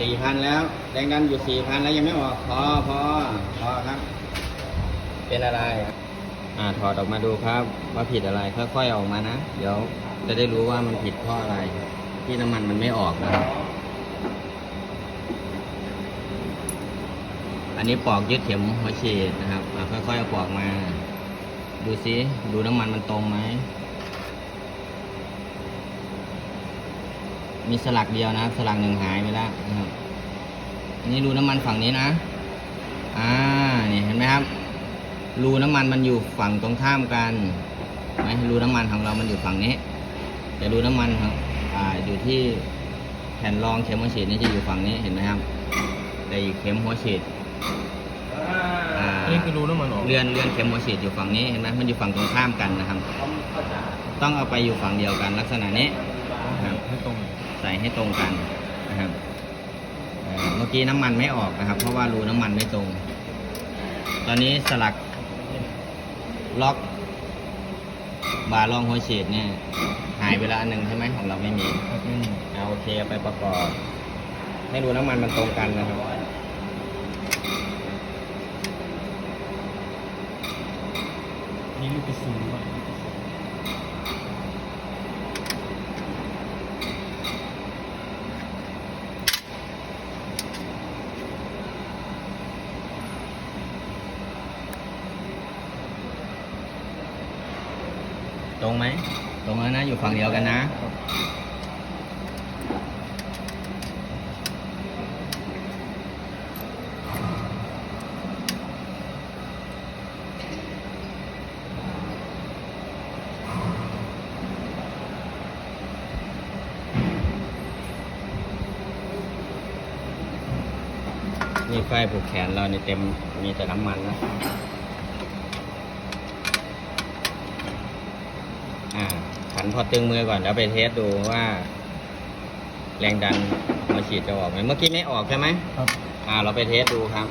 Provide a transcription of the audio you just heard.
สี่พันแล้วแรงดันอยู่สี่พันแล้วยังไม่ออกพอพอพอครับ เป็นอะไรอ่าถอดออกมาดูครับ ว่าผิดอะไรค่อยๆออกมานะ เดี๋ยวจะได้รู้ว่ามันผิดเพราะอะไร ที่น้ำมันมันไม่ออกนะครับ อันนี้ปอกยึดเข็มหัวฉีดนะครับค่อยๆเอาปอกมา ดูซิดูน้ำมันมันตรงไหม มีสลักเดียวนะครับสลักหนึ่งหายไปแล้วนะครับอันนี้รูน้ำมันฝั่งนี้นะ อ่านี่เห็นไหมครับ รูน้ำมันมันอยู่ฝั่งตรงข้ามกันเห็นไหมรูน้ำมันของเรามันอยู่ฝั่งนี้ แต่รูน้ำมันครับอ่าอยู่ที่แผ่นรองเข็มหัวฉีดนี่จะอยู่ฝั่งนี้เห็นไหมครับ แต่อีกเข็มหัวฉีดอ่านี่คือรูน้ำมันออกเลื่อนเลื่อนเข็มหัวฉีดอยู่ฝั่งนี้เห็นไหมมันอยู่ฝั่งตรงข้ามกันนะครับ ต้องเอาไปอยู่ฝั่งเดียวกันลักษณะนี้นะครับ ให้ตรงใส่ให้ตรงกันนะครับเอ่อเมื่อกี้น้ำมันไม่ออกนะครับ เพราะว่ารูน้ำมันไม่ตรง ตอนนี้สลักล็อกบาร์รองหัวฉีดเนี่ยหายไปแล้วอันหนึ่งใช่ไหมของเราไม่มีครับไม่มีเอาโอเคเอาไปประกอบ ให้รูน้ำมันมันตรงกันนะครับนี่ลูกกระสุน ตรงไหม ตรงแล้วนะ อยู่ฝั่งเดียวกันนะ นี่ไฟผูกแขนเราในเต็ม มีแต่น้ำมันนะ อ่าขันพอตึงมือก่อนแล้วไปเทสดูว่า แรงดันหัวฉีดจะออกไหมเมื่อกี้ไม่ออกใช่ไหมครับ อ่า เราไปเทสดูครับ